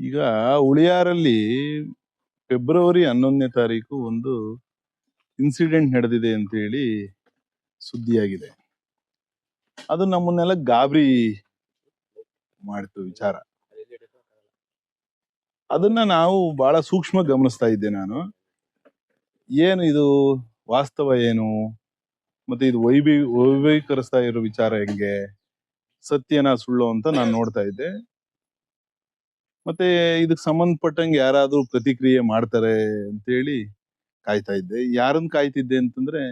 ಈಗ ಉಳಿಯಾರಲ್ಲಿ ಫೆಬ್ರವರಿ ಹನ್ನೊಂದನೇ ತಾರೀಕು ಒಂದು ಇನ್ಸಿಡೆಂಟ್ ನಡೆದಿದೆ ಅಂತ ಹೇಳಿ ಸುದ್ದಿಯಾಗಿದೆ. ಅದು ನಮ್ಮನ್ನೆಲ್ಲ ಗಾಬರಿ ಮಾಡ್ತು ವಿಚಾರ. ಅದನ್ನ ನಾವು ಬಹಳ ಸೂಕ್ಷ್ಮ ಗಮನಿಸ್ತಾ ಇದ್ದೆ ನಾನು. ಏನು ಇದು ವಾಸ್ತವ ಏನು? ಮತ್ತೆ ಇದು ವೈಭಿ ವೈಭವೀಕರಿಸ್ತಾ ಇರೋ ವಿಚಾರ ಹೆಂಗೆ? ಸತ್ಯನ ಸುಳ್ಳು ಅಂತ ನಾನು ನೋಡ್ತಾ ಇದ್ದೆ. ಮತ್ತೆ ಇದಕ್ಕೆ ಸಂಬಂಧಪಟ್ಟಂಗೆ ಯಾರಾದ್ರೂ ಪ್ರತಿಕ್ರಿಯೆ ಮಾಡ್ತಾರೆ ಅಂತೇಳಿ ಕಾಯ್ತಾ ಇದ್ದೆ. ಯಾರನ್ನ ಕಾಯ್ತಿದ್ದೆ ಅಂತಂದ್ರೆ,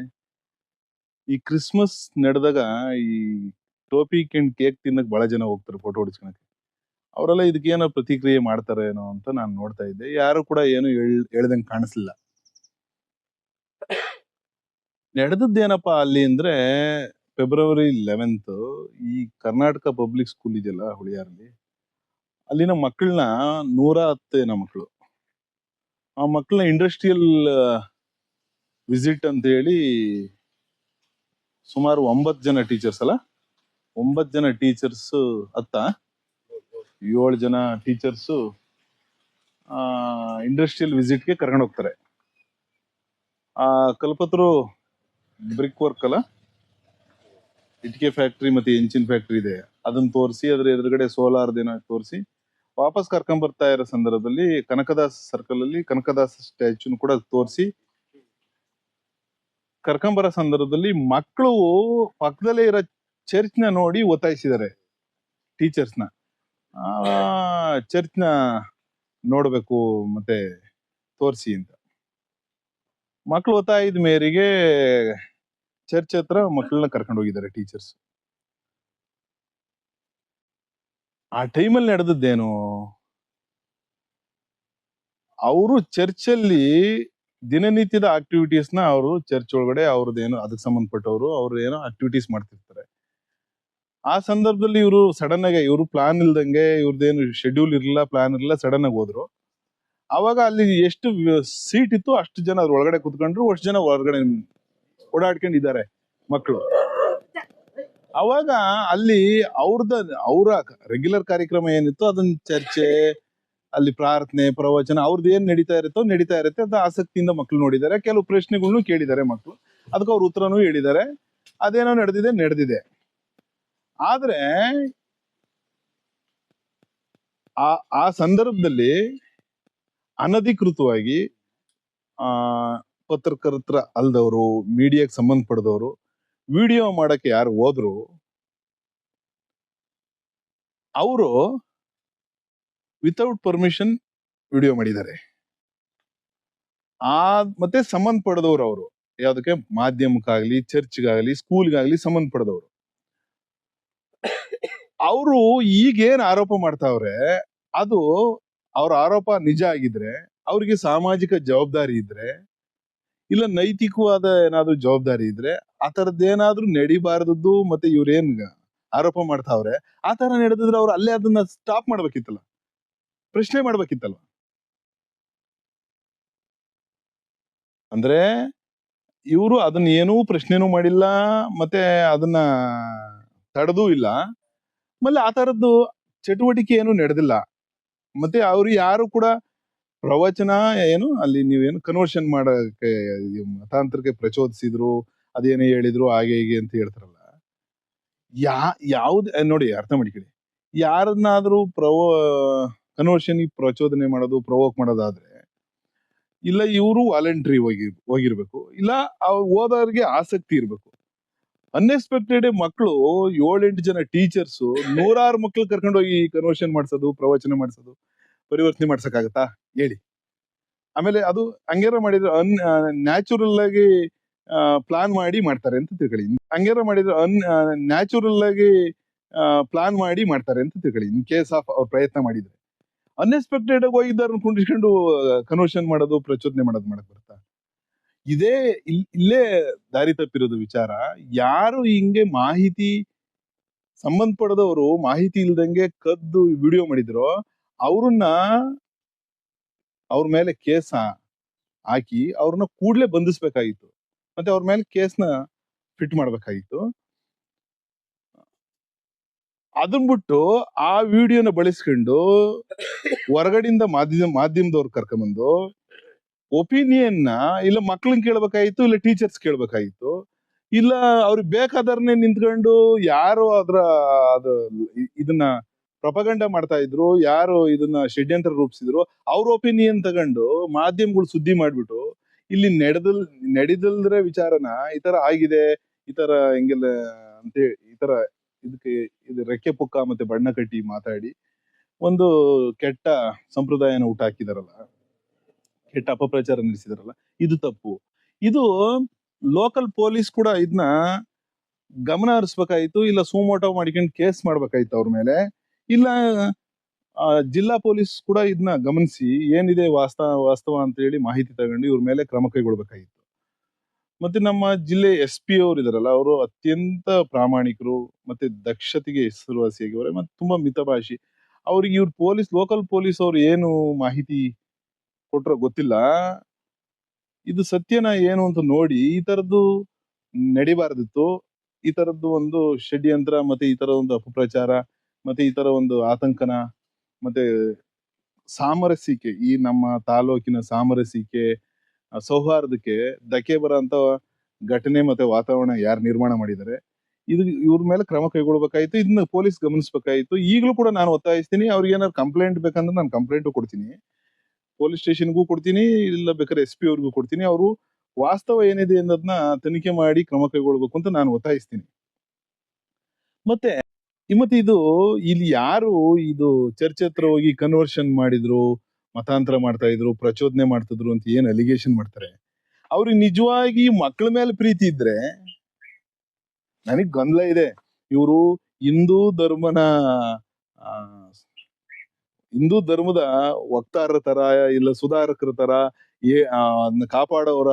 ಈ ಕ್ರಿಸ್ಮಸ್ ನಡೆದಾಗ ಈ ಟೋಪಿ ಕೆಂಡ್ ಕೇಕ್ ತಿನ್ನಕ್ ಬಹಳ ಜನ ಹೋಗ್ತಾರೆ ಫೋಟೋ ಹೊಡಿಸ್ಕೊಳಕ್ಕೆ ಅವರೆಲ್ಲ ಇದಕ್ಕೆ ಏನೋ ಪ್ರತಿಕ್ರಿಯೆ ಮಾಡ್ತಾರೆ ಏನೋ ಅಂತ ನಾನು ನೋಡ್ತಾ ಇದ್ದೆ. ಯಾರು ಕೂಡ ಏನು ಹೇಳ್, ಹೇಳ್ದಂಗೆ ಕಾಣಿಸ್ಲಿಲ್ಲ. ನಡೆದದ್ದೇನಪ್ಪ ಅಲ್ಲಿ ಅಂದ್ರೆ, ಫೆಬ್ರವರಿ ಲೆವೆಂತ್ ಈ ಕರ್ನಾಟಕ ಪಬ್ಲಿಕ್ ಸ್ಕೂಲ್ ಇದೆಯಲ್ಲ ಹುಳಿಯಾರಲ್ಲಿ ಅಲ್ಲಿನ ಮಕ್ಕಳನ್ನ ನೂರ ಹತ್ತೇನ ಮಕ್ಕಳು ಆ ಮಕ್ಕಳನ್ನ ಇಂಡಸ್ಟ್ರಿಯಲ್ ವಿಸಿಟ್ ಅಂತ ಹೇಳಿ ಸುಮಾರು ಒಂಬತ್ತು ಜನ ಟೀಚರ್ಸ್ ಅಲ್ಲ? ಒಂಬತ್ತು ಜನ ಟೀಚರ್ಸ್ ಅತ್ತ ಏಳು ಜನ ಟೀಚರ್ಸ್ ಇಂಡಸ್ಟ್ರಿಯಲ್ ವಿಸಿಟ್ಗೆ ಕರ್ಕೊಂಡು ಹೋಗ್ತಾರೆ. ಆ, ಕಲ್ಪತ್ರು ಬ್ರಿಕ್ ವರ್ಕ್ ಅಲ್ಲ? ಇಟ್ಟಿಗೆ ಫ್ಯಾಕ್ಟ್ರಿ ಮತ್ತೆ ಎಂಚಿನ್ ಫ್ಯಾಕ್ಟ್ರಿ ಇದೆ. ಅದನ್ನ ತೋರಿಸಿ, ಅದ್ರ ಎದುರುಗಡೆ ಸೋಲಾರ್ ದಿನ ತೋರಿಸಿ ವಾಪಸ್ ಕರ್ಕೊಂಡ್ ಬರ್ತಾ ಇರೋ ಸಂದರ್ಭದಲ್ಲಿ ಕನಕದಾಸ್ ಸರ್ಕಲ್ ಅಲ್ಲಿ ಕನಕದಾಸ್ ಸ್ಟ್ಯಾಚ್ಯೂನ್ ಕೂಡ ತೋರಿಸಿ ಕರ್ಕೊಂಬರೋ ಸಂದರ್ಭದಲ್ಲಿ ಮಕ್ಕಳು ಪಕ್ಕದಲ್ಲೇ ಇರೋ ಚರ್ಚ್ನ ನೋಡಿ ಒತ್ತಾಯಿಸಿದ್ದಾರೆ ಟೀಚರ್ಸ್ನ. ಚರ್ಚ್ನ ನೋಡ್ಬೇಕು ಮತ್ತೆ ತೋರಿಸಿ ಅಂತ. ಮಕ್ಕಳು ಒತ್ತಾಯದ ಮೇರೆಗೆ ಚರ್ಚ್ ಹತ್ರ ಮಕ್ಕಳನ್ನ ಕರ್ಕೊಂಡು ಹೋಗಿದ್ದಾರೆ ಟೀಚರ್ಸ್ ಆ ಟೈಮಲ್ಲಿ ನಡೆದದ್ದೇನು? ಅವರು ಚರ್ಚಲ್ಲಿ ದಿನನಿತ್ಯದ ಆಕ್ಟಿವಿಟೀಸ್ನ ಅವರು ಚರ್ಚ್ ಒಳಗಡೆ ಅವ್ರದ್ದೇನು, ಅದಕ್ಕೆ ಸಂಬಂಧಪಟ್ಟವರು ಅವ್ರು ಏನೋ ಆಕ್ಟಿವಿಟೀಸ್ ಮಾಡ್ತಿರ್ತಾರೆ. ಆ ಸಂದರ್ಭದಲ್ಲಿ ಇವರು ಸಡನ್ ಆಗಿ, ಇವರು ಪ್ಲಾನ್ ಇಲ್ದಂಗೆ, ಇವ್ರದ್ದೇನು ಶೆಡ್ಯೂಲ್ ಇರಲಿಲ್ಲ ಪ್ಲಾನ್ ಇರಲಿಲ್ಲ ಸಡನ್ ಆಗಿ ಹೋದ್ರು. ಅವಾಗ ಅಲ್ಲಿ ಎಷ್ಟು ಸೀಟ್ ಇತ್ತು ಅಷ್ಟು ಜನ ಅದ್ರ ಒಳಗಡೆ ಕುತ್ಕೊಂಡ್ರು, ಅಷ್ಟು ಜನ ಹೊರಗಡೆ ಓಡಾಡ್ಕೊಂಡಿದ್ದಾರೆ ಮಕ್ಕಳು. ಅವಾಗ ಅಲ್ಲಿ ಅವ್ರದ, ಅವರ ರೆಗ್ಯುಲರ್ ಕಾರ್ಯಕ್ರಮ ಏನಿತ್ತು ಅದನ್ನ ಚರ್ಚೆ, ಅಲ್ಲಿ ಪ್ರಾರ್ಥನೆ, ಪ್ರವಚನ ಅವ್ರದ್ದು ಏನ್ ನಡೀತಾ ಇರುತ್ತೋ ನಡೀತಾ ಇರುತ್ತೆ. ಅದ ಆಸಕ್ತಿಯಿಂದ ಮಕ್ಳು ನೋಡಿದ್ದಾರೆ. ಕೆಲವು ಪ್ರಶ್ನೆಗಳನ್ನು ಕೇಳಿದ್ದಾರೆ ಮಕ್ಳು. ಅದಕ್ಕೆ ಅವ್ರ ಉತ್ತರನೂ ಹೇಳಿದ್ದಾರೆ. ಅದೇನೋ ನಡೆದಿದೆ ನಡೆದಿದೆ. ಆದ್ರೆ, ಆ ಆ ಸಂದರ್ಭದಲ್ಲಿ ಅನಧಿಕೃತವಾಗಿ, ಆ, ಪತ್ರಕರ್ತರ ಅಲ್ದವರು ಮೀಡಿಯಾಕ್ಕೆ ಸಂಬಂಧಪಟ್ಟದವರು ವಿಡಿಯೋ ಮಾಡಕ್ಕೆ ಯಾರು ಹೋದ್ರು, ಅವರು ವಿತೌಟ್ ಪರ್ಮಿಷನ್ ವಿಡಿಯೋ ಮಾಡಿದ್ದಾರೆ. ಆ ಮತ್ತೆ ಸಂಬಂಧಪಡದವ್ರು ಅವರು. ಯಾವ್ದಕ್ಕೆ? ಮಾಧ್ಯಮಕ್ಕಾಗ್ಲಿ, ಚರ್ಚ್ಗಾಗ್ಲಿ, ಸ್ಕೂಲ್ಗಾಗ್ಲಿ ಸಂಬಂಧಪಡದವರು ಅವರು ಈಗೇನ್ ಆರೋಪ ಮಾಡ್ತಾವ್ರೆ, ಅದು ಅವ್ರ ಆರೋಪ ನಿಜ ಆಗಿದ್ರೆ, ಅವ್ರಿಗೆ ಸಾಮಾಜಿಕ ಜವಾಬ್ದಾರಿ ಇದ್ರೆ ಇಲ್ಲ ನೈತಿಕವಾದ ಏನಾದ್ರೂ ಜವಾಬ್ದಾರಿ ಇದ್ರೆ ಆ ತರದ್ದೇನಾದ್ರೂ ನಡಿಬಾರದದ್ದು ಮತ್ತೆ ಇವ್ರೇನ್ ಆರೋಪ ಮಾಡ್ತಾವ್ರೆ, ಆ ತರ ನಡೆದಿದ್ರೆ ಅವ್ರು ಅಲ್ಲೇ ಅದನ್ನ ಸ್ಟಾಪ್ ಮಾಡ್ಬೇಕಿತ್ತಲ್ಲ? ಪ್ರಶ್ನೆ ಮಾಡ್ಬೇಕಿತ್ತಲ್ವ? ಅಂದ್ರೆ ಇವರು ಅದನ್ನ ಏನೂ ಪ್ರಶ್ನೆನೂ ಮಾಡಿಲ್ಲ, ಮತ್ತೆ ಅದನ್ನ ತಡೆದೂ ಇಲ್ಲ. ಆಮೇಲೆ ಆ ತರದ್ದು ಚಟುವಟಿಕೆ ಏನು ನಡೆದಿಲ್ಲ. ಮತ್ತೆ ಅವ್ರು ಯಾರು ಕೂಡ ಪ್ರವಚನ ಏನು, ಅಲ್ಲಿ ನೀವೇನು ಕನ್ವರ್ಷನ್ ಮಾಡಕ್ಕೆ ಮತಾಂತರಕ್ಕೆ ಪ್ರಚೋದಿಸಿದ್ರು, ಅದೇನೇ ಹೇಳಿದ್ರು, ಹಾಗೆ ಹೀಗೆ ಅಂತ ಹೇಳ್ತಾರಲ್ಲ. ಯಾ, ಯಾವ್ದು ನೋಡಿ, ಅರ್ಥ ಮಾಡಿಕೊಳ್ಳಿ. ಯಾರನ್ನಾದ್ರೂ ಪ್ರವೋ ಕನ್ವರ್ಷನ್ ಪ್ರಚೋದನೆ ಮಾಡೋದು ಪ್ರವೋಕ್ ಮಾಡೋದಾದ್ರೆ, ಇಲ್ಲ ಇವರು ವಾಲಂಟ್ರಿ ಹೋಗಿ, ಹೋಗಿರ್ಬೇಕು, ಇಲ್ಲ ಓದೋರ್ಗೆ ಆಸಕ್ತಿ ಇರ್ಬೇಕು. ಅನ್ಎಕ್ಸ್ಪೆಕ್ಟೆಡ್ ಮಕ್ಕಳು ಏಳೆಂಟು ಜನ ಟೀಚರ್ಸ್ ನೂರಾರು ಮಕ್ಳು ಕರ್ಕೊಂಡು ಹೋಗಿ ಕನ್ವರ್ಷನ್ ಮಾಡಿಸೋದು, ಪ್ರವಚನ ಮಾಡ್ಸೋದು ಪರಿವರ್ತನೆ ಮಾಡ್ಸಕ್ಕಾಗತ್ತಾ? ಹೇಳಿ. ಆಮೇಲೆ ಅದು ಹಂಗೇರ ಮಾಡಿದ್ರೆ ಅನ್ ನ್ಯಾಚುರಲ್ ಆಗಿ ಪ್ಲಾನ್ ಮಾಡಿ ಮಾಡ್ತಾರೆ ಅಂತ ತಿಳ್ಕೊಳ್ಳಿ. ಹಂಗೇರ ಮಾಡಿದ್ರೆ ಅನ್ ನ್ಯಾಚುರಲ್ ಆಗಿ ಪ್ಲಾನ್ ಮಾಡಿ ಮಾಡ್ತಾರೆ ಅಂತ ತಿಳ್ಕೊಳ್ಳಿ. ಇನ್ ಕೇಸ್ ಆಫ್ ಅವ್ರ ಪ್ರಯತ್ನ ಮಾಡಿದ್ರೆ. ಅನ್ಎಕ್ಸ್ಪೆಕ್ಟೆಡ್ ಆಗಿ ಹೋಗಿದ್ದಾರನ್ನ ಕುಂಡಿಸ್ಕೊಂಡು ಕನ್ವರ್ಷನ್ ಮಾಡೋದು, ಪ್ರಚೋದನೆ ಮಾಡೋದು ಮಾಡಕ್ ಬರುತ್ತಾ? ಇದೇ ಇಲ್- ಇಲ್ಲೇ ದಾರಿ ತಪ್ಪಿರೋದು ವಿಚಾರ. ಯಾರು ಹಿಂಗೆ ಮಾಹಿತಿ ಸಂಬಂಧಪಡದವರು, ಮಾಹಿತಿ ಇಲ್ದಂಗೆ ಕದ್ದು ವಿಡಿಯೋ ಮಾಡಿದ್ರೋ ಅವ್ರನ್ನ ಅವ್ರ ಮೇಲೆ ಕೇಸ್ ಹಾಕಿ ಅವ್ರನ್ನ ಕೂಡ್ಲೆ ಬಂಧಿಸ್ಬೇಕಾಗಿತ್ತು. ಮತ್ತೆ ಅವ್ರ ಮೇಲೆ ಕೇಸ್ನ ಫಿಟ್ ಮಾಡ್ಬೇಕಾಗಿತ್ತು. ಅದನ್ ಬಿಟ್ಟು ಆ ವಿಡಿಯೋನ ಬಳಸ್ಕೊಂಡು ಹೊರಗಡೆಯಿಂದ ಮಾಧ್ಯಮ, ಮಾಧ್ಯಮದವ್ರು ಕರ್ಕೊಂಬಂದು ಒಪಿನಿಯನ್ ಇಲ್ಲ ಮಕ್ಳನ್ನ ಕೇಳ್ಬೇಕಾಗಿತ್ತು ಇಲ್ಲ ಟೀಚರ್ಸ್ ಕೇಳ್ಬೇಕಾಗಿತ್ತು ಇಲ್ಲ ಅವ್ರಿಗೆ ಬೇಕಾದವ್ರನ್ನೇ ನಿಂತ್ಕೊಂಡು ಯಾರು ಅದ್ರ ಅದು ಇದನ್ನ ಪ್ರಪಗಂಡ ಮಾಡ್ತಾ ಇದ್ರು, ಯಾರು ಇದನ್ನ ಷಡ್ಯಂತ್ರ ರೂಪಿಸಿದ್ರು, ಅವ್ರ ಒಪಿನಿಯನ್ ತಗೊಂಡು ಮಾಧ್ಯಮಗಳು ಸುದ್ದಿ ಮಾಡ್ಬಿಟ್ಟು, ಇಲ್ಲಿ ನಡೆದಲ್, ನಡೆದಲ್ದ್ರೆ ವಿಚಾರನ ಈ ತರ ಆಗಿದೆ, ಈ ತರ ಹೆಂಗೆಲ್ಲ ಅಂತ ಈ ತರ ಇದಕ್ಕೆ, ಇದು ರೆಕ್ಕೆ ಪುಕ್ಕ ಮತ್ತೆ ಬಣ್ಣ ಕಟ್ಟಿ ಮಾತಾಡಿ, ಒಂದು ಕೆಟ್ಟ ಸಂಪ್ರದಾಯನ ಊಟ ಹಾಕಿದಾರಲ್ಲ, ಕೆಟ್ಟ ಅಪಪ್ರಚಾರ ನಡೆಸಿದಾರಲ್ಲ, ಇದು ತಪ್ಪು. ಇದು ಲೋಕಲ್ ಪೊಲೀಸ್ ಕೂಡ ಇದನ್ನ ಗಮನ ಹರಿಸ್ಬೇಕಾಯ್ತು, ಇಲ್ಲ ಸುಮೋಟೋ ಮಾಡ್ಕೊಂಡು ಕೇಸ್ ಮಾಡ್ಬೇಕಾಯ್ತು ಅವ್ರ ಮೇಲೆ. ಇಲ್ಲ ಜಿಲ್ಲಾ ಪೊಲೀಸ್ ಕೂಡ ಇದನ್ನ ಗಮನಿಸಿ ಏನಿದೆ ವಾಸ್ತವ ವಾಸ್ತವ ಅಂತ ಹೇಳಿ ಮಾಹಿತಿ ತಗೊಂಡು ಇವ್ರ ಮೇಲೆ ಕ್ರಮ ಕೈಗೊಳ್ಬೇಕಾಗಿತ್ತು. ಮತ್ತೆ ನಮ್ಮ ಜಿಲ್ಲೆ ಎಸ್ ಪಿ ಅವರು ಇದಾರಲ್ಲ, ಅವರು ಅತ್ಯಂತ ಪ್ರಾಮಾಣಿಕರು ಮತ್ತೆ ದಕ್ಷತೆಗೆ ಹೆಸರುವಾಸಿಯಾಗಿದ್ದಾರೆ ಮತ್ತೆ ತುಂಬಾ ಮಿತಭಾಷಿ. ಅವ್ರಿಗೆ ಇವ್ರ ಪೊಲೀಸ್, ಲೋಕಲ್ ಪೊಲೀಸ್ ಅವ್ರು ಏನು ಮಾಹಿತಿ ಕೊಟ್ರ ಗೊತ್ತಿಲ್ಲ. ಇದು ಸತ್ಯನ ಏನು ಅಂತ ನೋಡಿ ಈ ತರದ್ದು ನಡಿಬಾರ್ದಿತ್ತು. ಈ ತರದ್ದು ಒಂದು ಷಡ್ಯಂತ್ರ ಮತ್ತೆ ಈ ತರ ಒಂದು ಅಪಪ್ರಚಾರ ಮತ್ತೆ ಈ ತರ ಒಂದು ಆತಂಕನ, ಮತ್ತೆ ಸಾಮರಸ್ಯಕ್ಕೆ, ಈ ನಮ್ಮ ತಾಲೂಕಿನ ಸಾಮರಸ್ಯಕ್ಕೆ ಸೌಹಾರ್ದಕ್ಕೆ ಧಕ್ಕೆ ಬರೋಂತ ಘಟನೆ ಮತ್ತೆ ವಾತಾವರಣ ಯಾರು ನಿರ್ಮಾಣ ಮಾಡಿದ್ದಾರೆ. ಇದು ಇವ್ರ ಮೇಲೆ ಕ್ರಮ ಕೈಗೊಳ್ಬೇಕಾಯ್ತು ಇದನ್ನ ಪೊಲೀಸ್ ಗಮನಿಸಬೇಕಾಯ್ತು. ಈಗಲೂ ಕೂಡ ನಾನು ಒತ್ತಾಯಿಸ್ತೀನಿ, ಅವ್ರಿಗೆ ಏನಾದ್ರು ಕಂಪ್ಲೇಂಟ್ ಬೇಕಂದ್ರೆ ನಾನು ಕಂಪ್ಲೇಂಟ್ ಕೊಡ್ತೀನಿ. ಪೊಲೀಸ್ ಸ್ಟೇಷನ್ಗೂ ಕೊಡ್ತೀನಿ, ಇಲ್ಲ ಬೇಕಾದ್ರೆ ಎಸ್ ಪಿ ಅವ್ರಿಗೂ ಕೊಡ್ತೀನಿ. ಅವರು ವಾಸ್ತವ ಏನಿದೆ ಅನ್ನೋದನ್ನ ತನಿಖೆ ಮಾಡಿ ಕ್ರಮ ಕೈಗೊಳ್ಬೇಕು ಅಂತ ನಾನು ಒತ್ತಾಯಿಸ್ತೀನಿ. ಮತ್ತೆ ಮತ್ತೆ ಇದು ಇಲ್ಲಿ ಯಾರು ಇದು ಚರ್ಚ್ ಹತ್ರ ಹೋಗಿ ಕನ್ವರ್ಷನ್ ಮಾಡಿದ್ರು, ಮತಾಂತರ ಮಾಡ್ತಾ ಇದ್ರು, ಪ್ರಚೋದನೆ ಮಾಡ್ತಿದ್ರು ಅಂತ ಏನ್ ಅಲಿಗೇಷನ್ ಮಾಡ್ತಾರೆ? ಅವ್ರಿಗೆ ನಿಜವಾಗಿ ಮಕ್ಕಳ ಮೇಲೆ ಪ್ರೀತಿ ಇದ್ರೆ ನನಗ್ ಗೊಂದಲ ಇದೆ. ಇವರು ಹಿಂದೂ ಧರ್ಮನ ಹಿಂದೂ ಧರ್ಮದ ವಕ್ತಾರರ ತರ ಇಲ್ಲ ಸುಧಾರಕರ ತರ ಏ ಕಾಪಾಡೋರ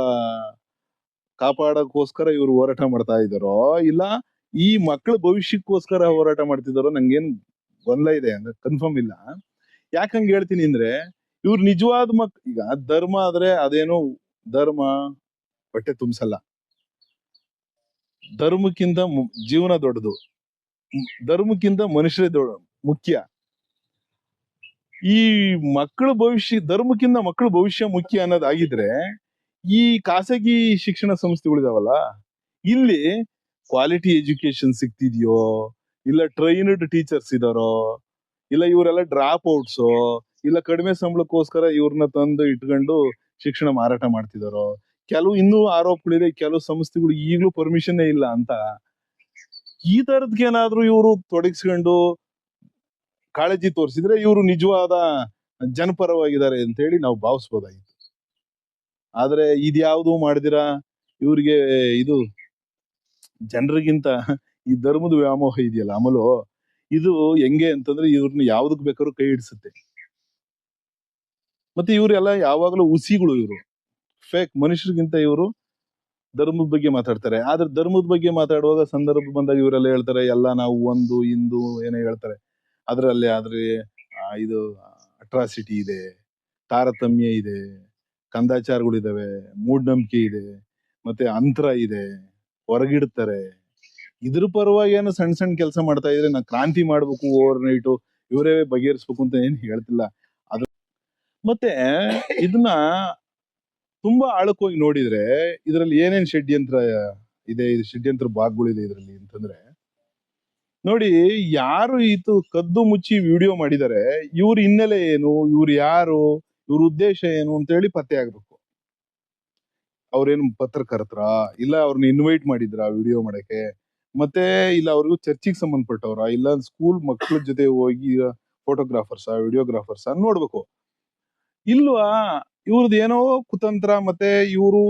ಕಾಪಾಡಕ್ಕೋಸ್ಕರ ಇವರು ಹೋರಾಟ ಮಾಡ್ತಾ ಇದಾರೋ ಇಲ್ಲ ಈ ಮಕ್ಕಳ ಭವಿಷ್ಯಕ್ಕೋಸ್ಕರ ಹೋರಾಟ ಮಾಡ್ತಿದಾರೋ ನಂಗೇನ್ ಗೊಂದಲ ಇದೆ ಅಂದ್ರೆ ಕನ್ಫರ್ಮ್ ಇಲ್ಲ. ಯಾಕಂಗ್ ಹೇಳ್ತೀನಿ ಅಂದ್ರೆ ಇವ್ರು ನಿಜವಾದ ಮಕ್, ಈಗ ಧರ್ಮ ಆದ್ರೆ ಅದೇನೋ ಧರ್ಮ, ಬಟ್ಟೆ ತುಂಬಿಸಲ್ಲ. ಧರ್ಮಕ್ಕಿಂತ ಜೀವನ ದೊಡ್ಡದು. ಧರ್ಮಕ್ಕಿಂತ ಮನುಷ್ಯರೇ ದೊಡ್ಡ ಮುಖ್ಯ. ಈ ಮಕ್ಕಳ ಭವಿಷ್ಯ, ಧರ್ಮಕ್ಕಿಂತ ಮಕ್ಕಳ ಭವಿಷ್ಯ ಮುಖ್ಯ ಅನ್ನೋದಾಗಿದ್ರೆ ಈ ಖಾಸಗಿ ಶಿಕ್ಷಣ ಸಂಸ್ಥೆಗಳಿದಾವಲ್ಲ, ಇಲ್ಲಿ ಕ್ವಾಲಿಟಿ ಎಜುಕೇಶನ್ ಸಿಗ್ತಿದ್ಯೋ? ಇಲ್ಲ ಟ್ರೈನ್ಡ್ ಟೀಚರ್ಸ್ ಇದಾರೋ? ಇಲ್ಲ ಇವರೆಲ್ಲ ಡ್ರಾಪ್ ಔಟ್ಸು ಇಲ್ಲ ಕಡಿಮೆ ಸಂಬಳಕ್ಕೋಸ್ಕರ ಇವ್ರನ್ನ ತಂದು ಇಟ್ಕೊಂಡು ಶಿಕ್ಷಣ ಮಾರಾಟ ಮಾಡ್ತಿದಾರೋ? ಕೆಲವು ಇನ್ನೂ ಆರೋಪಗಳಿದೆ, ಕೆಲವು ಸಂಸ್ಥೆಗಳು ಈಗಲೂ ಪರ್ಮಿಷನ್ ಇಲ್ಲ ಅಂತ. ಈ ತರದ್ಗೇನಾದ್ರೂ ಇವರು ತೊಡಗಿಸ್ಕೊಂಡು ಕಾಳಜಿ ತೋರಿಸಿದ್ರೆ ಇವರು ನಿಜವಾದ ಜನಪರವಾಗಿದ್ದಾರೆ ಅಂತ ಹೇಳಿ ನಾವು ಭಾವಿಸ್ಬೋದಾಗಿತ್ತು. ಆದ್ರೆ ಇದ್ಯಾವುದು ಮಾಡಿದಿರಾ? ಇವ್ರಿಗೆ ಇದು ಜನರಿಗಿಂತ ಈ ಧರ್ಮದ ವ್ಯಾಮೋಹ ಇದೆಯಲ್ಲ ಅಮಲು? ಇದು ಹೆಂಗೆ ಅಂತಂದ್ರೆ ಇವ್ರನ್ನ ಯಾವ್ದಕ್ ಬೇಕಾದ್ರೂ ಕೈ ಹಿಡಿಸುತ್ತೆ. ಮತ್ತೆ ಇವರೆಲ್ಲ ಯಾವಾಗಲೂ ಹುಸಿಗಳು ಇವರು. ಫೇಕ್ ಮನುಷ್ಯರಿಗಿಂತ ಇವರು ಧರ್ಮದ ಬಗ್ಗೆ ಮಾತಾಡ್ತಾರೆ. ಆದ್ರೆ ಧರ್ಮದ ಬಗ್ಗೆ ಮಾತಾಡುವಾಗ ಸಂದರ್ಭ ಬಂದಾಗ ಇವರೆಲ್ಲ ಹೇಳ್ತಾರೆ, ಎಲ್ಲ ನಾವು ಒಂದು, ಹಿಂದೂ ಏನೋ ಹೇಳ್ತಾರೆ. ಅದರಲ್ಲಿ ಆದ್ರೆ ಇದು ಅಟ್ರಾಸಿಟಿ ಇದೆ, ತಾರತಮ್ಯ ಇದೆ, ಕಂದಾಚಾರಗಳಿದಾವೆ, ಮೂಢನಂಬಿಕೆ ಇದೆ, ಮತ್ತೆ ಅಂತರ ಇದೆ. ಹೊರಗಿಡ್ತಾರೆ. ಇದ್ರ ಪರವಾಗಿ ಏನೋ ಸಣ್ಣ ಸಣ್ಣ ಕೆಲಸ ಮಾಡ್ತಾ ಇದ್ರೆ ನಾ ಕ್ರಾಂತಿ ಮಾಡ್ಬೇಕು ಓವರ್ ನೈಟು ಇವರೇ ಬಗೆಹರಿಸ್ಬೇಕು ಅಂತ ಏನು ಹೇಳ್ತಿಲ್ಲ. ಅದು ಮತ್ತೆ ಇದನ್ನ ತುಂಬಾ ಆಳಕ್ಕೋಗಿ ನೋಡಿದ್ರೆ ಇದರಲ್ಲಿ ಏನೇನ್ ಷಡ್ಯಂತ್ರ ಇದೆ, ಇದು ಷಡ್ಯಂತ್ರ ಭಾಗಗಳಿದೆ ಇದರಲ್ಲಿ ಅಂತಂದ್ರೆ, ನೋಡಿ ಯಾರು ಇದು ಕದ್ದು ಮುಚ್ಚಿ ವಿಡಿಯೋ ಮಾಡಿದರೆ ಇವ್ರ ಹಿನ್ನೆಲೆ ಏನು, ಇವ್ರು ಯಾರು, ಇವ್ರ ಉದ್ದೇಶ ಏನು ಅಂತ ಹೇಳಿ ಪತ್ತೆ ಆಗ್ಬೇಕು. ಅವ್ರೇನು ಪತ್ರಕರ್ತರ ಇಲ್ಲ ಅವ್ರನ್ನ ಇನ್ವೈಟ್ ಮಾಡಿದ್ರ ವಿಡಿಯೋ ಮಾಡಕ್ಕೆ? ಮತ್ತೆ ಇಲ್ಲ ಅವ್ರಿಗೂ ಚರ್ಚಿಗೆ ಸಂಬಂಧಪಟ್ಟವ್ರ? ಇಲ್ಲ ಸ್ಕೂಲ್ ಮಕ್ಕಳ ಜೊತೆ ಹೋಗಿ ಫೋಟೋಗ್ರಾಫರ್ಸ ವಿಡಿಯೋಗ್ರಾಫರ್ಸ ನೋಡ್ಬೇಕು. ಇಲ್ವಾ? ಇವ್ರದ್ದು ಏನೋ ಕುತಂತ್ರ ಮತ್ತೆ ಇವರು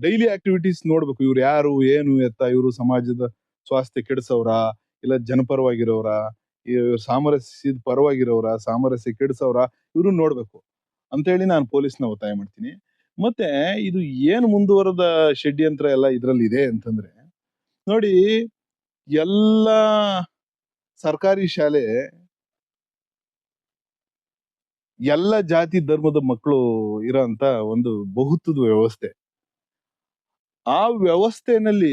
ಡೈಲಿ ಆಕ್ಟಿವಿಟೀಸ್ ನೋಡ್ಬೇಕು. ಇವ್ರು ಯಾರು, ಏನು ಎತ್ತ ಇವರು ಸಮಾಜದ ಸ್ವಾಸ್ಥ್ಯ ಕೆಡಿಸೋರ ಇಲ್ಲ ಜನಪರವಾಗಿರೋರ ಸಾಮರಸ್ಯದ ಪರವಾಗಿರೋರ ಸಾಮರಸ್ಯ ಕೆಡಿಸೋರ ಇವ್ರು ನೋಡ್ಬೇಕು. ಅಂತೇಳಿ ನಾನು ಪೊಲೀಸ್ನ ಒತ್ತಾಯ ಮಾಡ್ತೀನಿ. ಮತ್ತೆ ಇದು ಏನು ಮುಂದುವರೆದ ಷಡ್ಯಂತ್ರ ಎಲ್ಲ ಇದ್ರಲ್ಲಿ ಇದೆ ಅಂತಂದ್ರೆ, ನೋಡಿ ಎಲ್ಲ ಸರ್ಕಾರಿ ಶಾಲೆ ಎಲ್ಲ ಜಾತಿ ಧರ್ಮದ ಮಕ್ಕಳು ಇರೋಂತ ಒಂದು ಬಹುತ್ವದ ವ್ಯವಸ್ಥೆ. ಆ ವ್ಯವಸ್ಥೆನಲ್ಲಿ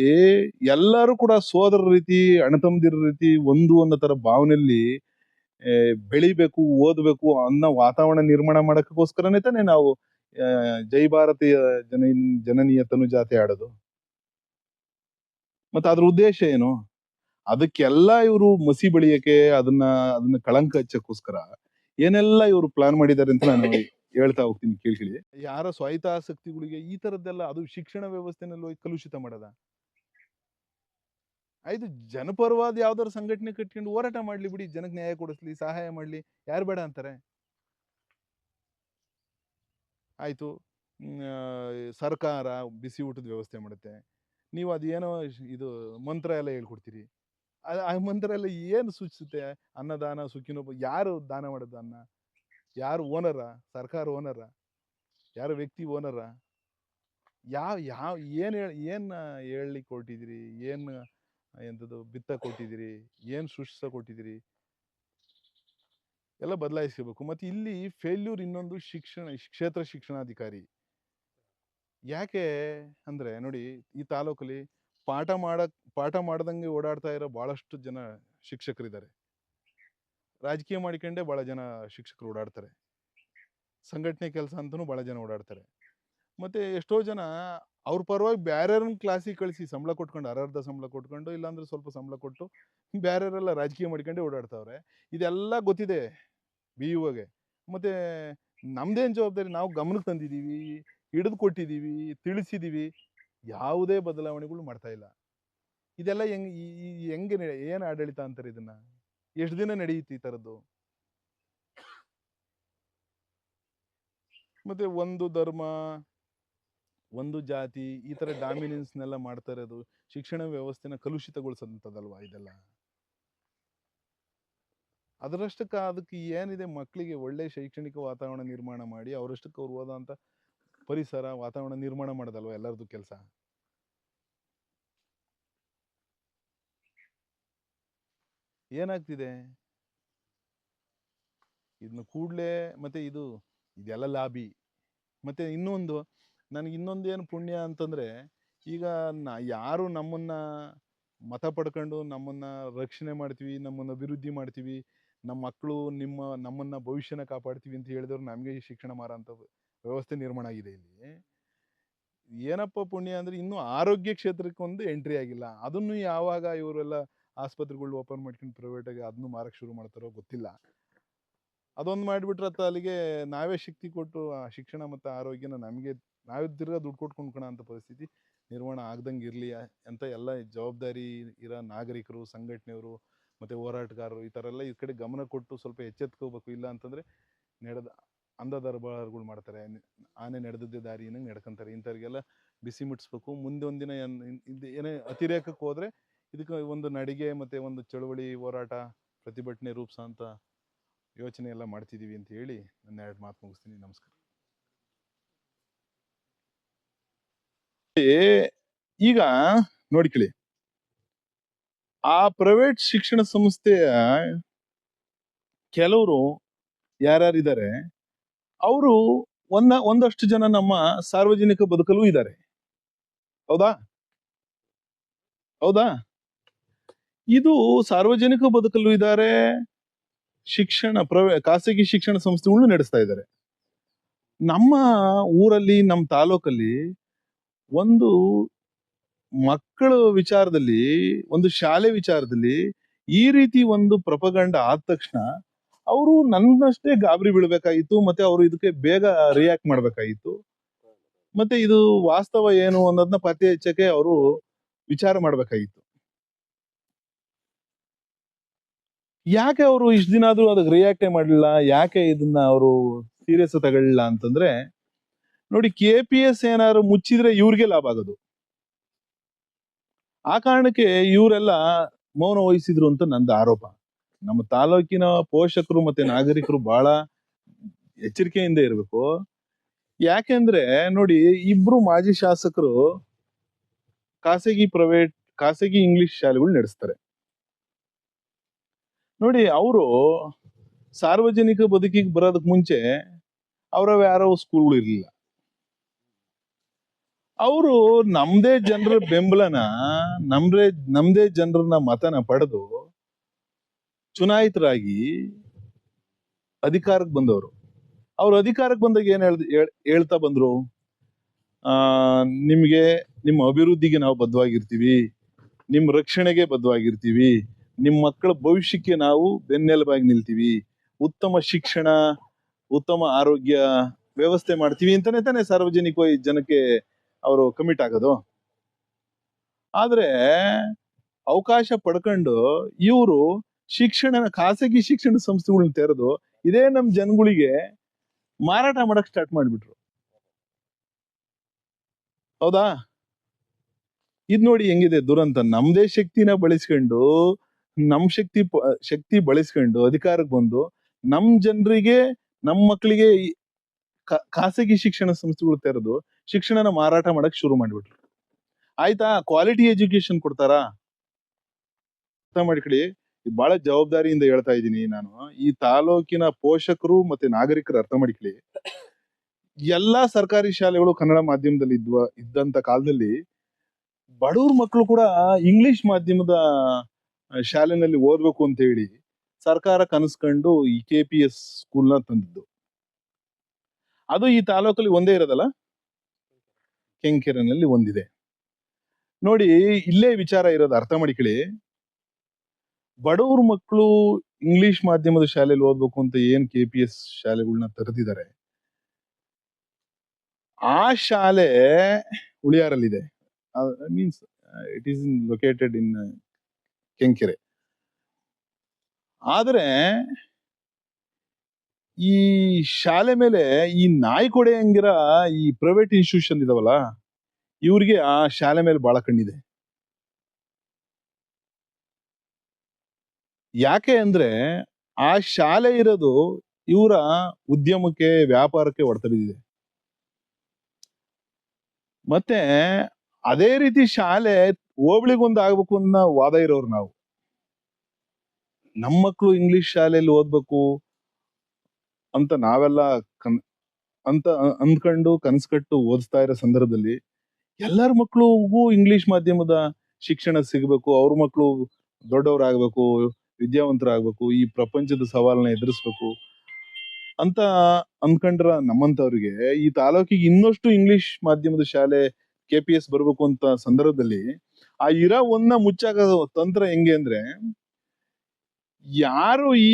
ಎಲ್ಲರೂ ಕೂಡ ಸೋದರ ರೀತಿ ಅಣ್ಣತಮ್ಮದಿರ ರೀತಿ ಒಂದು ಅನ್ನೋ ತರ ಭಾವನೆಯಲ್ಲಿ ಬೆಳಿಬೇಕು, ಓದಬೇಕು ಅನ್ನೋ ವಾತಾವರಣ ನಿರ್ಮಾಣ ಮಾಡಕ್ಕೋಸ್ಕರನೇ ತಾನೇ ನಾವು ಜೈ ಭಾರತೀಯ ಜನ ಜನನೀಯ ತನುಜಾತೆ ಆಡೋದು. ಮತ್ತೆ ಅದ್ರ ಉದ್ದೇಶ ಏನು? ಅದಕ್ಕೆಲ್ಲ ಇವರು ಮಸಿ ಬೆಳೆಯಕ್ಕೆ ಅದನ್ನ ಅದನ್ನ ಕಳಂಕ ಹಚ್ಚಕ್ಕೋಸ್ಕರ ಏನೆಲ್ಲ ಇವರು ಪ್ಲಾನ್ ಮಾಡಿದ್ದಾರೆ ಅಂತ ನಾನು ಹೇಳ್ತಾ ಹೋಗ್ತೀನಿ, ಕೇಳಿ ಯಾರ ಸ್ವಾಯತ್ತಾಸಕ್ತಿಗಳಿಗೆ ಈ ತರದ್ದೆಲ್ಲ ಅದು ಶಿಕ್ಷಣ ವ್ಯವಸ್ಥೆನಲ್ಲಿ ಹೋಗಿ ಕಲುಷಿತ ಮಾಡದ? ಆಯ್ತು ಜನಪರವಾದ ಯಾವ್ದಾದ್ರು ಸಂಘಟನೆ ಕಟ್ಕೊಂಡು ಹೋರಾಟ ಮಾಡ್ಲಿ ಬಿಡಿ, ಜನಕ್ಕೆ ನ್ಯಾಯ ಕೊಡಿಸ್ಲಿ, ಸಹಾಯ ಮಾಡ್ಲಿ, ಯಾರು ಬೇಡ ಅಂತಾರೆ? ಆಯ್ತು. ಸರ್ಕಾರ ಬಿಸಿ ಊಟದ ವ್ಯವಸ್ಥೆ ಮಾಡುತ್ತೆ. ನೀವು ಅದೇನೋ ಇದು ಮಂತ್ರ ಎಲ್ಲ ಹೇಳ್ಕೊಡ್ತೀರಿ. ಆ- ಮಂತ್ರ ಎಲ್ಲ ಏನು ಸೂಚಿಸುತ್ತೆ? ಅನ್ನದಾನ, ಸುಖಿನೋ ಯಾರು ದಾನ ಮಾಡೋದು ಅನ್ನ? ಯಾರು ಓನರ? ಸರ್ಕಾರ ಓನರ? ಯಾರು ವ್ಯಕ್ತಿ ಓನರ? ಯಾವ ಯಾವ, ಏನು ಹೇಳಿ ಏನು ಹೇಳಿ ಕೊಟ್ಟಿದ್ದೀರಿ? ಏನು ಎಂಥದ್ದು ಬಿತ್ತ ಕೊಟ್ಟಿದ್ದೀರಿ? ಏನು ಸೃಷ್ಟಿಸ ಕೊಟ್ಟಿದ್ದೀರಿ? ಎಲ್ಲ ಬದಲಾಯಿಸ್ಕೋಬೇಕು. ಮತ್ತೆ ಇಲ್ಲಿ ಫೇಲ್ಯೂರ್ ಇನ್ನೊಂದು ಶಿಕ್ಷಣ, ಕ್ಷೇತ್ರ ಶಿಕ್ಷಣಾಧಿಕಾರಿ. ಯಾಕೆ ಅಂದ್ರೆ ನೋಡಿ ಈ ತಾಲೂಕಲ್ಲಿ ಪಾಠ ಮಾಡಕ್ ಪಾಠ ಮಾಡ್ದಂಗೆ ಓಡಾಡ್ತಾ ಇರೋ ಬಹಳಷ್ಟು ಜನ ಶಿಕ್ಷಕರಿದ್ದಾರೆ. ರಾಜಕೀಯ ಮಾಡಿಕೊಂಡೇ ಬಹಳ ಜನ ಶಿಕ್ಷಕರು ಓಡಾಡ್ತಾರೆ. ಸಂಘಟನೆ ಕೆಲಸ ಅಂತಲೂ ಬಹಳ ಜನ ಓಡಾಡ್ತಾರೆ. ಮತ್ತೆ ಎಷ್ಟೋ ಜನ ಅವ್ರ ಪರವಾಗಿ ಬೇರೆಯವ್ರನ್ನ ಕ್ಲಾಸಿಗೆ ಕಳಿಸಿ ಸಂಬಳ ಕೊಟ್ಕೊಂಡು ಅರ್ಧ ಸಂಬಳ ಕೊಟ್ಕೊಂಡು ಇಲ್ಲಾಂದ್ರೆ ಸ್ವಲ್ಪ ಸಂಬಳ ಕೊಟ್ಟು ಬೇರೆಯವರೆಲ್ಲ ರಾಜಕೀಯ ಮಾಡ್ಕೊಂಡೇ ಓಡಾಡ್ತಾವ್ರೆ. ಇದೆಲ್ಲ ಗೊತ್ತಿದೆ. ಬಿ ಯುಗೆ ಮತ್ತೆ ನಮ್ದೇನ್ ಜವಾಬ್ದಾರಿ, ನಾವು ಗಮನಕ್ಕೆ ತಂದಿದೀವಿ, ಹಿಡಿದು ಕೊಟ್ಟಿದೀವಿ, ತಿಳಿಸಿದೀವಿ, ಯಾವುದೇ ಬದಲಾವಣೆಗಳು ಮಾಡ್ತಾ ಇಲ್ಲ. ಇದೆಲ್ಲ ಹೆಂಗ್, ಈ- ಹೆಂಗೆ ಏನ್ ಆಡಳಿತ ಅಂತಾರೆ ಇದನ್ನ? ಎಷ್ಟು ದಿನ ನಡೆಯುತ್ತೆ ಈ ತರದ್ದು? ಮತ್ತೆ ಒಂದು ಧರ್ಮ, ಒಂದು ಜಾತಿ, ಈ ತರ ಡಾಮಿನೆನ್ಸ್ನೆಲ್ಲ ಮಾಡ್ತಾ ಇರೋದು, ಶಿಕ್ಷಣ ವ್ಯವಸ್ಥೆನ ಕಲುಷಿತಗೊಳಿಸೋದಂಥದ್ದಲ್ವಾ ಇದೆಲ್ಲ? ಅದರಷ್ಟಕ್ಕೆ ಅದಕ್ಕೆ ಏನಿದೆ ಮಕ್ಕಳಿಗೆ ಒಳ್ಳೆ ಶೈಕ್ಷಣಿಕ ವಾತಾವರಣ ನಿರ್ಮಾಣ ಮಾಡಿ, ಅವರಷ್ಟಕ್ಕೆ ಅವ್ರು ಓದೋಂಥ ಪರಿಸರ ವಾತಾವರಣ ನಿರ್ಮಾಣ ಮಾಡೋದಲ್ವ ಎಲ್ಲರದು ಕೆಲಸ? ಏನಾಗ್ತಿದೆ? ಇದನ್ನ ಕೂಡ್ಲೇ ಮತ್ತೆ ಇದು, ಇದೆಲ್ಲ ಲಾಬಿ. ಮತ್ತೆ ಇನ್ನೊಂದು, ನನಗೆ ಇನ್ನೊಂದು ಏನು ಪುಣ್ಯ ಅಂತಂದ್ರೆ, ಈಗ ನಾ, ಯಾರು ನಮ್ಮನ್ನ ಮತ ಪಡ್ಕೊಂಡು ನಮ್ಮನ್ನ ರಕ್ಷಣೆ ಮಾಡ್ತೀವಿ, ನಮ್ಮನ್ನ ಅಭಿವೃದ್ಧಿ ಮಾಡ್ತೀವಿ ನಮ್ಮ ಮಕ್ಕಳು ನಿಮ್ಮ ನಮ್ಮನ್ನ ಭವಿಷ್ಯನ ಕಾಪಾಡ್ತೀವಿ ಅಂತ ಹೇಳಿದವ್ರು ನಮಗೆ ಶಿಕ್ಷಣ ಮಾರೋಂಥ ವ್ಯವಸ್ಥೆ ನಿರ್ಮಾಣ ಆಗಿದೆ ಇಲ್ಲಿ. ಏನಪ್ಪ ಪುಣ್ಯ ಅಂದ್ರೆ ಇನ್ನು ಆರೋಗ್ಯ ಕ್ಷೇತ್ರಕ್ಕೊಂದು ಎಂಟ್ರಿ ಆಗಿಲ್ಲ. ಅದನ್ನು ಯಾವಾಗ ಇವರೆಲ್ಲ ಆಸ್ಪತ್ರೆಗಳು ಓಪನ್ ಮಾಡ್ಕೊಂಡು ಪ್ರೈವೇಟ್ ಆಗಿ ಅದನ್ನು ಮಾರಕ್ಕೆ ಶುರು ಮಾಡ್ತಾರೋ ಗೊತ್ತಿಲ್ಲ. ಅದೊಂದು ಮಾಡಿಬಿಟ್ರೆ ಅತ್ತ ಅಲ್ಲಿಗೆ ನಾವೇ ಶಕ್ತಿ ಕೊಟ್ಟು ಆ ಶಿಕ್ಷಣ ಮತ್ತು ಆರೋಗ್ಯನ ನಮಗೆ ನಾವೇ ದುಡ್ಡು ಕೊಟ್ಟು ಅಂತ ಪರಿಸ್ಥಿತಿ ನಿರ್ಮಾಣ ಆಗ್ದಂಗೆ ಇರಲಿ ಅಂತ ಎಲ್ಲ ಜವಾಬ್ದಾರಿ ಇರೋ ನಾಗರಿಕರು, ಸಂಘಟನೆಯವರು ಮತ್ತು ಹೋರಾಟಗಾರರು ಈ ಥರ ಎಲ್ಲ ಈ ಕಡೆ ಗಮನ ಕೊಟ್ಟು ಸ್ವಲ್ಪ ಎಚ್ಚೆತ್ಕೋಬೇಕು. ಇಲ್ಲ ಅಂತಂದರೆ ನಡೆದ ಅಂಧ ದರ್ಬಾರ್ಗಳು ಮಾಡ್ತಾರೆ. ಆನೆ ನಡೆದದ್ದೇ ಏನಂಗೆ ನಡ್ಕೊಂತಾರೆ. ಇಂಥವ್ರಿಗೆಲ್ಲ ಬಿಸಿ ಮುಟ್ಸ್ಬೇಕು. ಮುಂದೆ ಒಂದಿನ ಏನ್- ಇದು ಏನೇ ಅತಿರೇಕಕ್ಕೆ ಹೋದರೆ ಇದಕ್ಕೆ ಒಂದು ನಡಿಗೆ ಮತ್ತು ಒಂದು ಚಳುವಳಿ ಹೋರಾಟ ಪ್ರತಿಭಟನೆ ರೂಪಿಸ ಅಂತ ಯೋಚನೆ ಎಲ್ಲ ಮಾಡ್ತಿದ್ದೀವಿ ಅಂತ ಹೇಳಿ ನನ್ನ ಎರಡು ಮಾತು ಮುಗಿಸ್ತೀನಿ. ನಮಸ್ಕಾರ. ಈಗ ನೋಡ್ಕೊಳ್ಳಿ ಆ ಪ್ರೈವೇಟ್ ಶಿಕ್ಷಣ ಸಂಸ್ಥೆಯ ಕೆಲವರು ಯಾರ್ಯಾರಿದ್ದಾರೆ ಅವರು ಒಂದ, ಒಂದಷ್ಟು ಜನ ನಮ್ಮ ಸಾರ್ವಜನಿಕ ಬದುಕಲು ಇದ್ದಾರೆ ಹೌದಾ? ಹೌದಾ? ಇದು ಸಾರ್ವಜನಿಕ ಬದುಕಲು ಇದ್ದಾರೆ ಶಿಕ್ಷಣ ಪ್ರವೇ, ಖಾಸಗಿ ಶಿಕ್ಷಣ ಸಂಸ್ಥೆಗಳು ನಡೆಸ್ತಾ ಇದ್ದಾರೆ ನಮ್ಮ ಊರಲ್ಲಿ, ನಮ್ಮ ತಾಲೂಕಲ್ಲಿ ಒಂದು ಮಕ್ಕಳ ವಿಚಾರದಲ್ಲಿ, ಒಂದು ಶಾಲೆ ವಿಚಾರದಲ್ಲಿ ಈ ರೀತಿ ಒಂದು ಪ್ರಪಗಂಡ ಆದ ತಕ್ಷಣ ಅವರು ನನ್ನಷ್ಟೇ ಗಾಬರಿ ಬೀಳ್ಬೇಕಾಗಿತ್ತು, ಮತ್ತೆ ಅವರು ಇದಕ್ಕೆ ಬೇಗ ರಿಯಾಕ್ಟ್ ಮಾಡ್ಬೇಕಾಗಿತ್ತು. ಮತ್ತೆ ಇದು ವಾಸ್ತವ ಏನು ಅನ್ನೋದನ್ನ ಪತ್ತೆ ಹೆಚ್ಚಕ್ಕೆ ಅವರು ವಿಚಾರ ಮಾಡ್ಬೇಕಾಗಿತ್ತು. ಯಾಕೆ ಅವರು ಇಷ್ಟ ದಿನ ಆದ್ರೂ ಅದಕ್ಕೆ ರಿಯಾಕ್ಟೇ ಮಾಡಲಿಲ್ಲ? ಯಾಕೆ ಇದನ್ನ ಅವರು ಸೀರಿಯಸ್ ತಗೊಳ್ಳಿಲ್ಲ ಅಂತಂದ್ರೆ, ನೋಡಿ ಕೆ ಪಿ ಎಸ್ ಏನಾದ್ರು ಮುಚ್ಚಿದ್ರೆ ಇವ್ರಿಗೆ ಲಾಭ ಆಗೋದು. ಆ ಕಾರಣಕ್ಕೆ ಇವರೆಲ್ಲ ಮೌನ ವಹಿಸಿದ್ರು ಅಂತ ನಂದು ಆರೋಪ. ನಮ್ಮ ತಾಲೂಕಿನ ಪೋಷಕರು ಮತ್ತೆ ನಾಗರಿಕರು ಬಹಳ ಎಚ್ಚರಿಕೆಯಿಂದ ಇರಬೇಕು. ಯಾಕೆಂದ್ರೆ ನೋಡಿ, ಇಬ್ರು ಮಾಜಿ ಶಾಸಕರು ಖಾಸಗಿ ಪ್ರೈವೇಟ್, ಖಾಸಗಿ ಇಂಗ್ಲಿಷ್ ಶಾಲೆಗಳು ನಡೆಸ್ತಾರೆ. ನೋಡಿ, ಅವರು ಸಾರ್ವಜನಿಕ ಬದುಕಿಗೆ ಬರೋದಕ್ಕೆ ಮುಂಚೆ ಅವರವ ಯಾರೋ ಸ್ಕೂಲ್ಗಳು ಇರಲಿಲ್ಲ. ಅವರು ನಮ್ದೇ ಜನರ ಬೆಂಬಲನ ನಮ್ದೇ ನಮ್ದೇ ಜನರನ್ನ ಮತನ ಪಡೆದು ಚುನಾಯಿತರಾಗಿ ಅಧಿಕಾರಕ್ಕೆ ಬಂದವರು. ಅವ್ರು ಅಧಿಕಾರಕ್ಕೆ ಬಂದಾಗ ಏನ್ ಹೇಳ್- ಹೇಳ್ತಾ ಬಂದ್ರು? ಆ, ನಿಮ್ಗೆ, ನಿಮ್ಮ ಅಭಿವೃದ್ಧಿಗೆ ನಾವು ಬದ್ಧವಾಗಿರ್ತೀವಿ ನಿಮ್ಮ ರಕ್ಷಣೆಗೆ ಬದ್ಧವಾಗಿರ್ತೀವಿ ನಿಮ್ಮ ಮಕ್ಕಳ ಭವಿಷ್ಯಕ್ಕೆ ನಾವು ಬೆನ್ನೆಲುಬಾಗಿ ನಿಲ್ತೀವಿ, ಉತ್ತಮ ಶಿಕ್ಷಣ, ಉತ್ತಮ ಆರೋಗ್ಯ ವ್ಯವಸ್ಥೆ ಮಾಡ್ತೀವಿ ಅಂತಾನೆ ತಾನೆ ಸಾರ್ವಜನಿಕವಾಗಿ ಜನಕ್ಕೆ ಅವರು ಕಮಿಟ್ ಆಗೋದು. ಆದ್ರೆ ಅವಕಾಶ ಪಡ್ಕೊಂಡು ಇವರು ಶಿಕ್ಷಣ, ಖಾಸಗಿ ಶಿಕ್ಷಣ ಸಂಸ್ಥೆಗಳನ್ನ ತೆರೆದು ಇದೇ ನಮ್ ಜನಗಳಿಗೆ ಮಾರಾಟ ಮಾಡಕ್ ಸ್ಟಾರ್ಟ್ ಮಾಡಿಬಿಟ್ರು. ಹೌದಾ? ಇದ್ ನೋಡಿ ಹೆಂಗಿದೆ ದುರಂತ. ನಮ್ದೇ ಶಕ್ತಿನ ಬಳಸ್ಕೊಂಡು, ನಮ್ ಶಕ್ತಿ ಶಕ್ತಿ ಬಳಸ್ಕೊಂಡು ಅಧಿಕಾರಕ್ಕೆ ಬಂದು ನಮ್ ಜನರಿಗೆ, ನಮ್ ಮಕ್ಕಳಿಗೆ ಖಾಸಗಿ ಶಿಕ್ಷಣ ಸಂಸ್ಥೆಗಳು ತೆರೆದು ಶಿಕ್ಷಣನ ಮಾರಾಟ ಮಾಡಕ್ ಶುರು ಮಾಡಿಬಿಟ್ರು. ಆಯ್ತಾ? ಕ್ವಾಲಿಟಿ ಎಜುಕೇಶನ್ ಕೊಡ್ತಾರಾ? ಅರ್ಥ ಮಾಡ್ಕೊಳ್ಳಿ. ಬಹಳ ಜವಾಬ್ದಾರಿಯಿಂದ ಹೇಳ್ತಾ ಇದ್ದೀನಿ ನಾನು. ಈ ತಾಲೂಕಿನ ಪೋಷಕರು ಮತ್ತೆ ನಾಗರಿಕರು ಅರ್ಥ ಮಾಡ್ಕೊಳ್ಳಿ. ಎಲ್ಲಾ ಸರ್ಕಾರಿ ಶಾಲೆಗಳು ಕನ್ನಡ ಮಾಧ್ಯಮದಲ್ಲಿ ಇದ್ವ, ಇದ್ದಂತ ಕಾಲದಲ್ಲಿ ಬಡವ್ರ ಮಕ್ಕಳು ಕೂಡ ಇಂಗ್ಲಿಷ್ ಮಾಧ್ಯಮದ ಶಾಲೆನಲ್ಲಿ ಓದ್ಬೇಕು ಅಂತ ಹೇಳಿ ಸರ್ಕಾರ ಕನಸ್ಕೊಂಡು ಈ ಕೆ ಪಿ ಎಸ್ ಸ್ಕೂಲ್ನ ತಂದಿದ್ದು. ಅದು ಈ ತಾಲೂಕಲ್ಲಿ ಒಂದೇ ಇರೋದಲ್ಲ? ಕೆಂಕೆರೆನಲ್ಲಿ ಒಂದಿದೆ. ನೋಡಿ, ಇಲ್ಲೇ ವಿಚಾರ ಇರೋದು ಅರ್ಥ ಮಾಡಿಕೊಳ್ಳಿ ಬಡವ್ರ ಮಕ್ಕಳು ಇಂಗ್ಲಿಷ್ ಮಾಧ್ಯಮದ ಶಾಲೆಯಲ್ಲಿ ಓದ್ಬೇಕು ಅಂತ ಏನ್ ಕೆ ಪಿ ಎಸ್ ಶಾಲೆಗಳನ್ನ ತೆರೆದಿದ್ದಾರೆ? ಆ ಶಾಲೆ ಉಳಿಯಾರಲ್ಲಿದೆ. Means it is in located in Kenkere ಆದ್ರೆ ಈ ಶಾಲೆ ಮೇಲೆ ಈ ನಾಯಿ ಕೊಡೆ ಹಂಗಿರ ಈ ಪ್ರೈವೇಟ್ ಇನ್ಸ್ಟಿಟ್ಯೂಷನ್ ಇದಾವಲ್ಲ, ಇವ್ರಿಗೆ ಆ ಶಾಲೆ ಮೇಲೆ ಬಹಳ ಕಣ್ಣಿದೆ. ಯಾಕೆ ಅಂದ್ರೆ ಆ ಶಾಲೆ ಇರೋದು ಇವರ ಉದ್ಯಮಕ್ಕೆ, ವ್ಯಾಪಾರಕ್ಕೆ ಹೊಡೆತ ಬಿದ್ದಿದೆ. ಮತ್ತೆ ಅದೇ ರೀತಿ ಶಾಲೆ ಹೋಬಳಿಗೊಂದು ಆಗ್ಬೇಕು ಅನ್ನೋ ವಾದ ಇರೋರು ನಾವು. ನಮ್ಮ ಮಕ್ಕಳು ಇಂಗ್ಲಿಷ್ ಶಾಲೆಯಲ್ಲಿ ಓದ್ಬೇಕು ಅಂತ ನಾವೆಲ್ಲ ಕನ್, ಅಂತ ಅಂದ್ಕೊಂಡು ಕನ್ಸ್ ಕಟ್ಟು ಓದಿಸ್ತಾ ಇರೋ ಸಂದರ್ಭದಲ್ಲಿ ಎಲ್ಲರ ಮಕ್ಕಳಿಗೂ ಇಂಗ್ಲಿಷ್ ಮಾಧ್ಯಮದ ಶಿಕ್ಷಣ ಸಿಗಬೇಕು, ಅವ್ರ ಮಕ್ಕಳು ದೊಡ್ಡವರಾಗಬೇಕು, ವಿದ್ಯಾವಂತರಾಗಬೇಕು, ಈ ಪ್ರಪಂಚದ ಸವಾಲನ್ನ ಎದುರಿಸ್ಬೇಕು ಅಂತ ಅನ್ಕೊಂಡ್ರ ನಮ್ಮಂತವ್ರಿಗೆ ಈ ತಾಲೂಕಿಗೆ ಇನ್ನಷ್ಟು ಇಂಗ್ಲಿಷ್ ಮಾಧ್ಯಮದ ಶಾಲೆ ಕೆ ಪಿ ಎಸ್ ಬರ್ಬೇಕು ಅಂತ ಸಂದರ್ಭದಲ್ಲಿ ಆ ಇರೋ ಒಂದ ಮುಚ್ಚಾಕ ತಂತ್ರ ಹೆಂಗೆ ಅಂದ್ರೆ ಯಾರು ಈ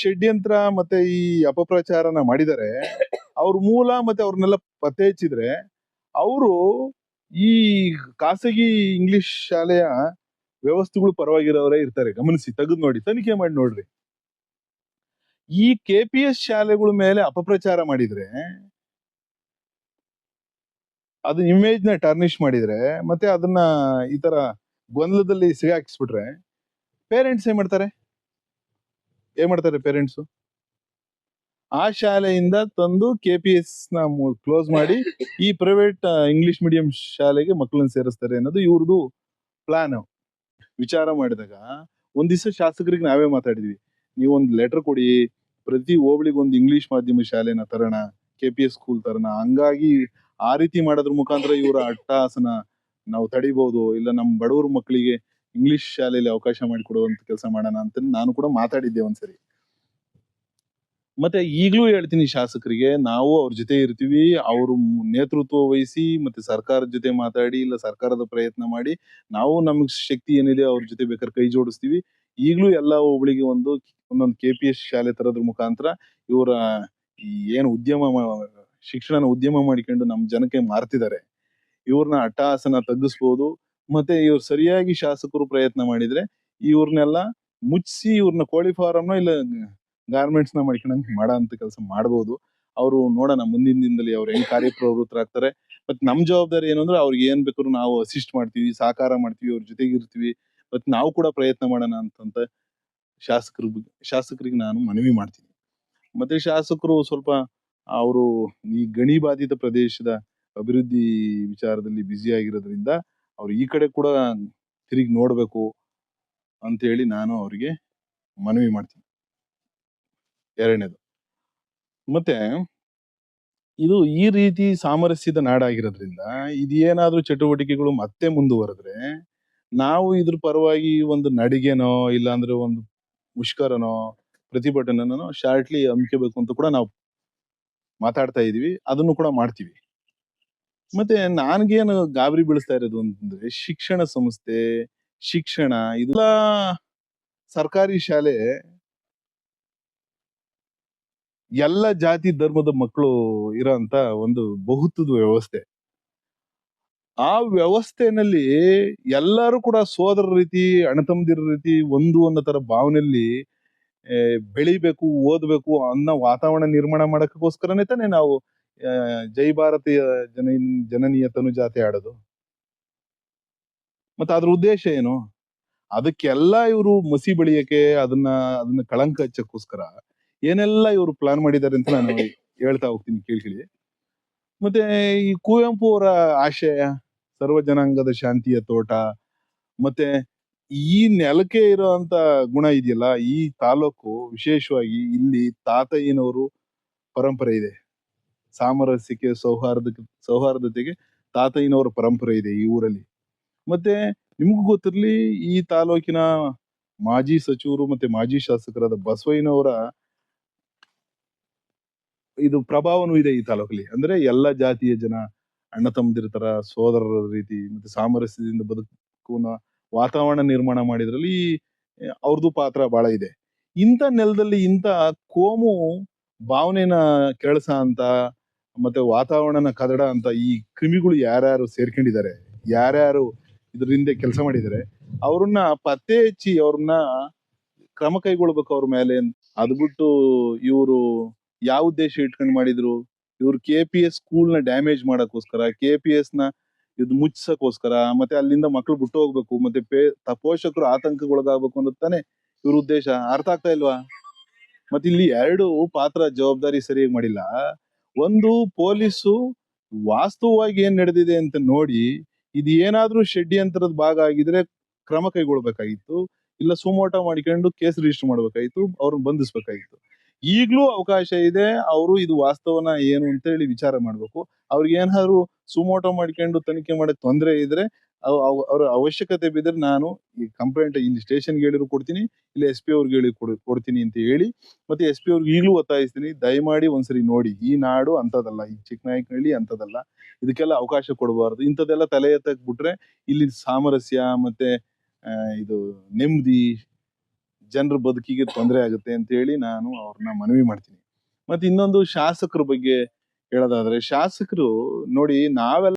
ಷಡ್ಯಂತ್ರ ಮತ್ತೆ ಈ ಅಪಪ್ರಚಾರನ ಮಾಡಿದರೆ, ಅವ್ರ ಮೂಲ ಮತ್ತೆ ಅವ್ರನ್ನೆಲ್ಲ ಪತ್ತೆ ಹಚ್ಚಿದ್ರೆ ಅವರು ಈ ಖಾಸಗಿ ಇಂಗ್ಲಿಷ್ ಶಾಲೆಯ ವ್ಯವಸ್ಥೆಗಳು ಪರವಾಗಿರೋರೇ ಇರ್ತಾರೆ. ಗಮನಿಸಿ, ತೆಗೆದು ನೋಡಿ, ತನಿಖೆ ಮಾಡಿ ನೋಡ್ರಿ. ಈ ಕೆ ಪಿ ಎಸ್ ಶಾಲೆಗಳ ಮೇಲೆ ಅಪಪ್ರಚಾರ ಮಾಡಿದ್ರೆ ಅದನ್ನ ಇಮೇಜ್ನ ಟರ್ನಿಶ್ ಮಾಡಿದ್ರೆ, ಮತ್ತೆ ಅದನ್ನ ಈ ತರ ಗೊಂದಲದಲ್ಲಿ ಸಿಗಾಕಿಸ್ಬಿಟ್ರೆ ಪೇರೆಂಟ್ಸ್ ಏನ್ ಮಾಡ್ತಾರೆ? ಏನ್ ಮಾಡ್ತಾರೆ ಪೇರೆಂಟ್ಸ್ ಆ ಶಾಲೆಯಿಂದ ತಂದು ಕೆ ಪಿ ಎಸ್ನ ಕ್ಲೋಸ್ ಮಾಡಿ ಈ ಪ್ರೈವೇಟ್ ಇಂಗ್ಲಿಷ್ ಮೀಡಿಯಂ ಶಾಲೆಗೆ ಮಕ್ಕಳನ್ನ ಸೇರಿಸ್ತಾರೆ ಅನ್ನೋದು ಇವ್ರದ್ದು ಪ್ಲಾನ್ ವಿಚಾರ ಮಾಡಿದಾಗ ಒಂದ್ ದಿವಸ ಶಾಸಕರಿಗೆ ನಾವೇ ಮಾತಾಡಿದ್ವಿ. ನೀವೊಂದು ಲೆಟರ್ ಕೊಡಿ, ಪ್ರತಿ ಹೋಬಳಿಗೆ ಒಂದು ಇಂಗ್ಲಿಷ್ ಮಾಧ್ಯಮ ಶಾಲೆನ ತರೋಣ ಕೆ ಪಿ ಎಸ್ ಸ್ಕೂಲ್ ತರೋಣ. ಹಂಗಾಗಿ ಆ ರೀತಿ ಮಾಡೋದ್ರ ಮುಖಾಂತರ ಇವರ ಅಟ್ಟಹಾಸನ ನಾವು ತಡಿಬಹುದು ಇಲ್ಲ ನಮ್ಮ ಬಡವರ ಮಕ್ಕಳಿಗೆ ಇಂಗ್ಲಿಷ್ ಶಾಲೆಯಲ್ಲಿ ಅವಕಾಶ ಮಾಡಿಕೊಡುವಂತ ಕೆಲಸ ಮಾಡೋಣ ಅಂತ ನಾನು ಕೂಡ ಮಾತಾಡಿದ್ದೆ ಒಂದ್ಸರಿ. ಮತ್ತೆ ಈಗಲೂ ಹೇಳ್ತೀನಿ ಶಾಸಕರಿಗೆ, ನಾವು ಅವ್ರ ಜೊತೆ ಇರ್ತೀವಿ, ಅವರು ನೇತೃತ್ವ ವಹಿಸಿ ಮತ್ತೆ ಸರ್ಕಾರದ ಜೊತೆ ಮಾತಾಡಿ ಇಲ್ಲ ಸರ್ಕಾರದ ಪ್ರಯತ್ನ ಮಾಡಿ ನಾವು ನಮಗ್ ಶಕ್ತಿ ಏನಿದೆ ಅವ್ರ ಜೊತೆ ಬೇಕಾದ್ರೆ ಕೈ ಜೋಡಿಸ್ತೀವಿ. ಈಗಲೂ ಎಲ್ಲ ಹೋಬಳಿಗೆ ಒಂದು ಒಂದೊಂದು ಕೆ ಪಿ ಎಸ್ ಶಾಲೆ ತರೋದ್ರ ಮುಖಾಂತರ ಇವರ ಏನು ಉದ್ಯಮ ಶಿಕ್ಷಣನ ಉದ್ಯಮ ಮಾಡಿಕೊಂಡು ನಮ್ಮ ಜನಕ್ಕೆ ಮಾರ್ತಿದ್ದಾರೆ. ಇವ್ರನ್ನ ಅಟ್ಟಹಾಸನ ತಗ್ಗಿಸ್ಬೋದು. ಮತ್ತೆ ಇವ್ರು ಸರಿಯಾಗಿ ಶಾಸಕರು ಪ್ರಯತ್ನ ಮಾಡಿದ್ರೆ ಇವ್ರನ್ನೆಲ್ಲ ಮುಚ್ಚಿಸಿ ಇವ್ರನ್ನ ಕೋಳಿ ಫಾರಂ ಇಲ್ಲ ಗಾರ್ಮೆಂಟ್ಸ್ನ ಮಾಡ್ಕೊಂಡಂಗ್ ಮಾಡೋ ಅಂತ ಕೆಲಸ ಮಾಡ್ಬೋದು. ಅವರು ನೋಡೋಣ, ಮುಂದಿನ ದಿನದಲ್ಲಿ ಅವ್ರು ಹೆಂಗ್ ಕಾರ್ಯಪ್ರವೃತ್ತರಾಗ್ತಾರೆ. ಮತ್ ನಮ್ ಜವಾಬ್ದಾರಿ ಏನು ಅವ್ರಿಗೆ ಏನ್ ಬೇಕಾದ್ರು ನಾವು ಅಸಿಸ್ಟ್ ಮಾಡ್ತೀವಿ, ಸಹಕಾರ ಮಾಡ್ತೀವಿ, ಅವ್ರ ಜೊತೆಗೆ ಇರ್ತೀವಿ. ಮತ್ತೆ ನಾವು ಕೂಡ ಪ್ರಯತ್ನ ಮಾಡೋಣ ಅಂತಂತ ಶಾಸಕರು ಶಾಸಕರಿಗೆ ನಾನು ಮನವಿ ಮಾಡ್ತೀನಿ. ಮತ್ತೆ ಶಾಸಕರು ಸ್ವಲ್ಪ ಅವರು ಈ ಗಣಿ ಬಾಧಿತ ಪ್ರದೇಶದ ಅಭಿವೃದ್ಧಿ ವಿಚಾರದಲ್ಲಿ ಬ್ಯುಸಿ ಆಗಿರೋದ್ರಿಂದ ಅವ್ರು ಈ ಕಡೆ ಕೂಡ ತಿರುಗಿ ನೋಡಬೇಕು ಅಂತ ಹೇಳಿ ನಾನು ಅವರಿಗೆ ಮನವಿ ಮಾಡ್ತೀನಿ. ಎರಡನೇದು. ಮತ್ತೆ ಇದು ಈ ರೀತಿ ಸಾಮರಸ್ಯದ ನಾಡಾಗಿರೋದ್ರಿಂದ ಇದೇನಾದ್ರೂ ಚಟುವಟಿಕೆಗಳು ಮತ್ತೆ ಮುಂದುವರೆದ್ರೆ ನಾವು ಇದ್ರ ಪರವಾಗಿ ಒಂದು ನಡಿಗೆನೋ ಇಲ್ಲಾಂದ್ರೆ ಒಂದು ಮುಷ್ಕರನೋ ಪ್ರತಿಭಟನೆನೋ ಶಾರ್ಟ್ಲಿ ಹಮ್ಮಿಕೋಬೇಕು ಅಂತ ಕೂಡ ನಾವು ಮಾತಾಡ್ತಾ ಇದೀವಿ. ಅದನ್ನು ಕೂಡ ಮಾಡ್ತೀವಿ. ಮತ್ತೆ ನನ್ಗೇನು ಗಾಬರಿ ಬೀಳಿಸ್ತಾ ಇರೋದು ಅಂತಂದ್ರೆ ಶಿಕ್ಷಣ ಸಂಸ್ಥೆ, ಶಿಕ್ಷಣ ಇದೆಲ್ಲ ಸರ್ಕಾರಿ ಶಾಲೆ ಎಲ್ಲ ಜಾತಿ ಧರ್ಮದ ಮಕ್ಕಳು ಇರೋಂತ ಒಂದು ಬಹುತ್ವದ ವ್ಯವಸ್ಥೆ. ಆ ವ್ಯವಸ್ಥೆನಲ್ಲಿ ಎಲ್ಲರೂ ಕೂಡ ಸೋದರ ರೀತಿ, ಅಣ್ಣತಮ್ಮದಿರ ರೀತಿ ಒಂದು ಅನ್ನೋ ತರ ಭಾವನೆಯಲ್ಲಿ ಬೆಳಿಬೇಕು, ಓದ್ಬೇಕು ಅನ್ನೋ ವಾತಾವರಣ ನಿರ್ಮಾಣ ಮಾಡಕ್ಕೋಸ್ಕರನೇ ತಾನೇ ನಾವು ಜೈ ಭಾರತೀಯ ಜನ ಜನನೀಯ ತನುಜಾತೆ ಆಡೋದು. ಮತ್ತೆ ಅದ್ರ ಉದ್ದೇಶ ಏನು? ಅದಕ್ಕೆಲ್ಲ ಇವರು ಮಸಿ ಬೆಳೆಯಕ್ಕೆ ಅದನ್ನ ಅದನ್ನ ಕಳಂಕ ಹಚ್ಚಕ್ಕೋಸ್ಕರ ಏನೆಲ್ಲ ಇವರು ಪ್ಲಾನ್ ಮಾಡಿದ್ದಾರೆ ಅಂತ ನಾನು ಹೇಳ್ತಾ ಹೋಗ್ತೀನಿ ಕೇಳಿ ಮತ್ತೆ ಈ ಕುವೆಂಪು ಅವರ ಆಶಯ ಸರ್ವ ಜನಾಂಗದ ಶಾಂತಿಯ ತೋಟ, ಮತ್ತೆ ಈ ನೆಲಕ್ಕೆ ಇರೋಂತ ಗುಣ ಇದೆಯಲ್ಲ, ಈ ತಾಲೂಕು ವಿಶೇಷವಾಗಿ ಇಲ್ಲಿ ತಾತಯ್ಯನವರು ಪರಂಪರೆ ಇದೆ. ಸಾಮರಸ್ಯಕ್ಕೆ ಸೌಹಾರ್ದ ಸೌಹಾರ್ದತೆಗೆ ತಾತಯ್ಯನವರ ಪರಂಪರೆ ಇದೆ ಈ ಊರಲ್ಲಿ. ಮತ್ತೆ ನಿಮಗೂ ಗೊತ್ತಿರಲಿ ಈ ತಾಲೂಕಿನ ಮಾಜಿ ಸಚಿವರು ಮತ್ತೆ ಮಾಜಿ ಶಾಸಕರಾದ ಬಸವಯ್ಯನವರ ಇದು ಪ್ರಭಾವನೂ ಇದೆ ಈ ತಾಲೂಕಲ್ಲಿ. ಅಂದ್ರೆ ಎಲ್ಲ ಜಾತಿಯ ಜನ ಅಣ್ಣ ತಮ್ಮದಿರ್ತಾರ ಸೋದರರ ರೀತಿ ಮತ್ತೆ ಸಾಮರಸ್ಯದಿಂದ ಬದುಕುವ ವಾತಾವರಣ ನಿರ್ಮಾಣ ಮಾಡಿದ್ರಲ್ಲಿ ಅವ್ರದ್ದು ಪಾತ್ರ ಬಹಳ ಇದೆ. ಇಂಥ ನೆಲದಲ್ಲಿ ಇಂಥ ಕೋಮು ಭಾವನೆನ ಕೆಳಸ ಅಂತ ಮತ್ತೆ ವಾತಾವರಣನ ಕದಡ ಅಂತ ಈ ಕ್ರಿಮಿಗಳು ಯಾರ್ಯಾರು ಸೇರ್ಕೊಂಡಿದ್ದಾರೆ, ಯಾರ್ಯಾರು ಇದ್ರ ಹಿಂದೆ ಕೆಲಸ ಮಾಡಿದ್ದಾರೆ, ಅವ್ರನ್ನ ಪತ್ತೆ ಹಚ್ಚಿ ಅವ್ರನ್ನ ಕ್ರಮ ಕೈಗೊಳ್ಬೇಕು ಅವ್ರ ಮೇಲೆ ಅದು ಬಿಟ್ಟು ಇವರು ಯಾವ ಉದ್ದೇಶ ಇಟ್ಕೊಂಡು ಮಾಡಿದ್ರು, ಇವ್ರು ಕೆ ಪಿ ಎಸ್ ಸ್ಕೂಲ್ನ ಡ್ಯಾಮೇಜ್ ಮಾಡಕ್ಕೋಸ್ಕರ ಕೆ ಪಿ ಎಸ್ನ ಇದು ಮುಚ್ಚಸಕ್ಕೋಸ್ಕರ ಮತ್ತೆ ಅಲ್ಲಿಂದ ಮಕ್ಳು ಬಿಟ್ಟು ಹೋಗ್ಬೇಕು, ಮತ್ತೆ ಪೇ ಪೋಷಕರು ಆತಂಕಗೊಳಗಾಗಬೇಕು ಅನ್ನೋದು ತಾನೆ ಇವ್ರ ಉದ್ದೇಶ. ಅರ್ಥ ಆಗ್ತಾ ಇಲ್ವಾ? ಮತ್ತೆ ಇಲ್ಲಿ ಎರಡು ಪಾತ್ರ ಜವಾಬ್ದಾರಿ ಸರಿಯಾಗಿ ಮಾಡಿಲ್ಲ. ಒಂದು ಪೊಲೀಸು ವಾಸ್ತವವಾಗಿ ಏನ್ ನಡೆದಿದೆ ಅಂತ ನೋಡಿ ಇದು ಏನಾದ್ರೂ ಷಡ್ಯಂತ್ರದ ಭಾಗ ಆಗಿದ್ರೆ ಕ್ರಮ ಕೈಗೊಳ್ಬೇಕಾಗಿತ್ತು. ಇಲ್ಲ ಸುಮೋಟ ಮಾಡಿಕೊಂಡು ಕೇಸ್ ರಿಜಿಸ್ಟರ್ ಮಾಡ್ಬೇಕಾಗಿತ್ತು, ಅವ್ರನ್ನ ಬಂಧಿಸ್ಬೇಕಾಗಿತ್ತು. ಈಗ್ಲೂ ಅವಕಾಶ ಇದೆ, ಅವರು ಇದು ವಾಸ್ತವನ ಏನು ಅಂತ ಹೇಳಿ ವಿಚಾರ ಮಾಡ್ಬೇಕು. ಅವ್ರಿಗೆ ಏನಾದ್ರು ಸುಮೋಟ ಮಾಡ್ಕೊಂಡು ತನಿಖೆ ಮಾಡಕ್ ತೊಂದರೆ ಇದ್ರೆ ಅವ್ರ ಅವಶ್ಯಕತೆ ಬಿದ್ದರೆ ನಾನು ಈ ಕಂಪ್ಲೇಂಟ್ ಇಲ್ಲಿ ಸ್ಟೇಷನ್ಗೆ ಹೇಳಿದ್ರು ಕೊಡ್ತೀನಿ, ಇಲ್ಲ ಎಸ್ ಪಿ ಅವ್ರಿಗೆ ಹೇಳಿ ಕೊಡ್- ಕೊಡ್ತೀನಿ ಅಂತ ಹೇಳಿ, ಮತ್ತೆ ಎಸ್ ಪಿ ಅವ್ರಿಗೆ ಈಗಲೂ ಒತ್ತಾಯಿಸ್ತೀನಿ, ದಯಮಾಡಿ ಒಂದ್ಸರಿ ನೋಡಿ, ಈ ನಾಡು ಅಂತದಲ್ಲ ಈ ಚಿಕ್ಕನಾಯಕನಹಳ್ಳಿ ಅಂತದಲ್ಲ ಇದಕ್ಕೆಲ್ಲ ಅವಕಾಶ ಕೊಡಬಾರ್ದು. ಇಂಥದ್ದೆಲ್ಲ ತಲೆ ಎತ್ತಕ್ ಬಿಟ್ರೆ ಇಲ್ಲಿ ಸಾಮರಸ್ಯ, ಮತ್ತೆ ಇದು ನೆಮ್ಮದಿ, ಜನರ ಬದುಕಿಗೆ ತೊಂದರೆ ಆಗುತ್ತೆ ಅಂತ ಹೇಳಿ ನಾನು ಅವ್ರನ್ನ ಮನವಿ ಮಾಡ್ತೀನಿ. ಮತ್ತೆ ಇನ್ನೊಂದು ಶಾಸಕರ ಬಗ್ಗೆ ಹೇಳೋದಾದ್ರೆ, ಶಾಸಕರು ನೋಡಿ ನಾವೆಲ್ಲ